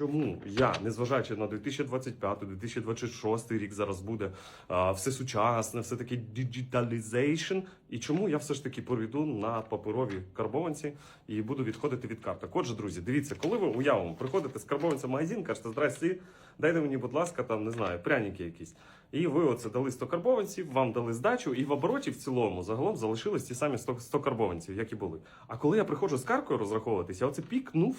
чому я, незважаючи на 2025-2026 рік зараз буде а, все сучасне, все таки діджиталізейшн, і чому я все ж таки перейду на паперові карбованці і буду відходити від карток. Отже, друзі, дивіться, коли ви уявимо, приходите з карбованця в магазин, кажете, здрасте, дайте мені, будь ласка, там не знаю, пряники якісь. І ви оце дали 100 карбованців, вам дали здачу, і в обороті в цілому загалом залишились ті самі 100, 100 карбованців, як і були. А коли я приходжу з каркою розраховуватися, я оце пікнув.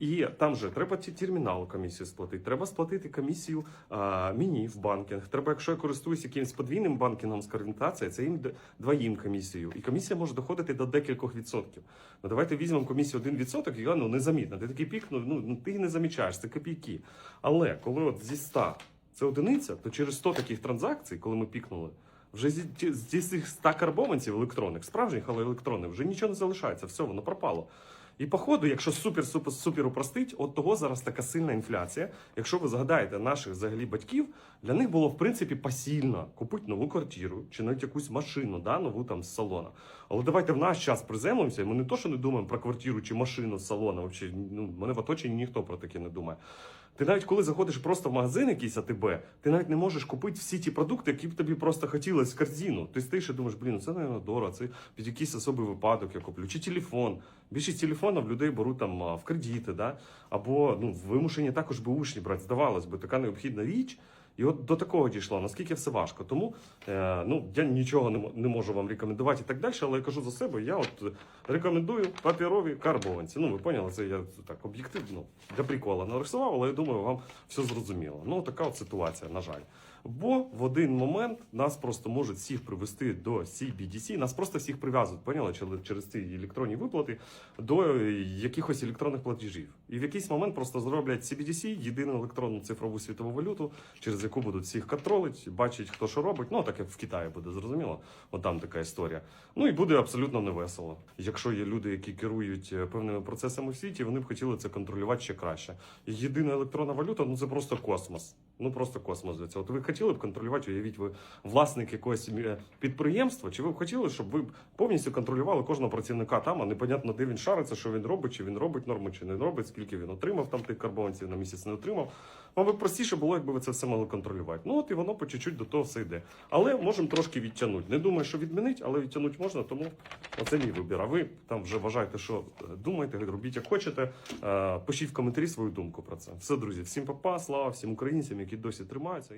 І там же треба терміналу комісію сплатити. Треба сплатити комісію а, мені в банкінг. Треба, якщо я користуюсь якимось подвійним банкінгом з конвертації, це їм двоїм комісію. І комісія може доходити до декількох відсотків. Ну давайте візьмемо комісію 1%, і ну незамітно. Ти такий пік, ну, ну ну, ти не замічаєш, це копійки. Але коли от зі 100 це одиниця, то через 100 таких транзакцій, коли ми пікнули, вже зі, цих 100 карбованців електронних, справжніх, але електронних, вже нічого не залишається, все, воно пропало. І походу, якщо супер супер супер упростить, от того зараз така сильна інфляція. Якщо ви згадаєте наших взагалі батьків, для них було в принципі посильно купити нову квартиру чи навіть якусь машину, да, нову там з салона. Але давайте в наш час приземлимося, і ми не то, що не думаємо про квартиру чи машину з салона. Вообще, ну, мене в оточенні ніхто про таке не думає. Ти навіть коли заходиш просто в магазин якийсь АТБ, ти навіть не можеш купити всі ті продукти, які б тобі просто хотілося в корзину. Ти стоїш і думаєш, блін, ну це мабуть, дорого, це під якийсь особий випадок я куплю. Чи телефон. Більшість телефонів людей беруть там в кредити, да? або ну, вимушені також би учні брати. Здавалось би, така необхідна річ. І от до такого дійшло, наскільки все важко. Тому е, ну, я нічого не, не можу вам рекомендувати і так далі, але я кажу за себе, я от рекомендую папірові карбованці. Ну, ви поняли, це я так об'єктивно для прикола нарисував, але я думаю, вам все зрозуміло. Ну, така от ситуація, на жаль. Бо в один момент нас просто можуть всіх привести до CBDC, нас просто всіх прив'язують, поняли, через- ці електронні виплати до е, якихось електронних платежів. І в якийсь момент просто зроблять CBDC, єдину електронну цифрову світову валюту, через яку будуть всіх контролити, бачить, хто що робить. Ну, так як в Китаї буде зрозуміло. От там така історія. Ну і буде абсолютно невесело. Якщо є люди, які керують е, певними процесами в світі, вони б хотіли це контролювати ще краще. Єдина електронна валюта ну це просто космос. Ну просто космос для цього. От ви хотіли б контролювати, уявіть, ви власник якогось е, підприємства, чи ви б хотіли, щоб ви повністю контролювали кожного працівника там, а непонятно, де він шариться, що він робить, чи він робить норму, чи не робить, скільки він отримав там тих карбованців на місяць не отримав. Вам би простіше було, якби ви це все могли контролювати. Ну от і воно по чуть-чуть до того все йде. Але можемо трошки відтягнути. Не думаю, що відмінить, але відтягнути можна, тому оце мій вибір. А ви там вже вважаєте, що е, думаєте, робіть як хочете. Е, Пишіть в коментарі свою думку про це. Все, друзі, всім папа, слава всім українцям, які досі тримаються.